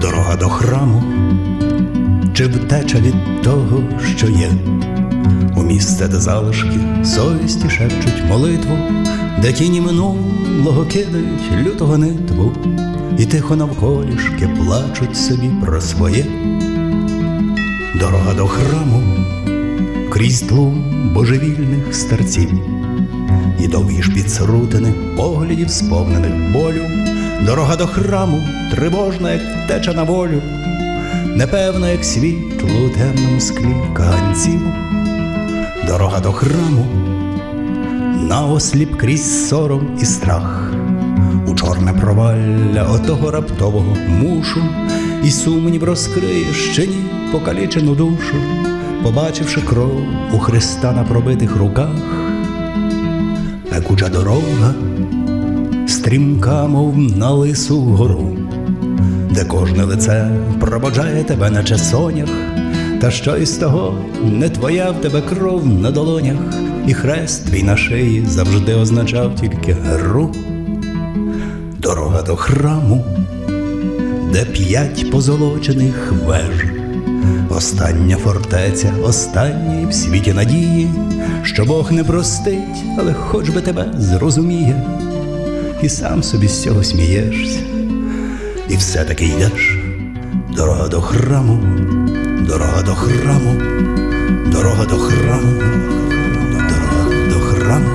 Дорога до храму, чи втеча від того, що є, у місце, де залишки совісті шепчуть молитву, де тіні минулого кидають лютого нитву, і тихо навколішки плачуть собі про своє. Дорога до храму, крізь тлум божевільних старців, і довгі ж підсрутини поглядів, сповнених болю, дорога до храму, тривожна, як теча на волю, непевна, як світло у темному склі каганців, дорога до храму, наосліп крізь сором і страх, у чорне провалля отого раптового мушу, і сумнів розкриє ще ні покалічену душу, побачивши кров у Христа на пробитих руках, пекуча дорога, стрімка, мов на лису гору, де кожне лице прободжає тебе, наче сонях, та що із того не твоя в тебе кров на долонях, і хрест твій на шиї завжди означав тільки гру. Дорога до храму, де п'ять позолочених веж, остання фортеця, остання в світі надії, що Бог не простить, але хоч би тебе зрозуміє, і сам собі з цього смієшся, і все-таки йдеш. Дорога до храму, дорога до храму, дорога до храму, дорога до храму.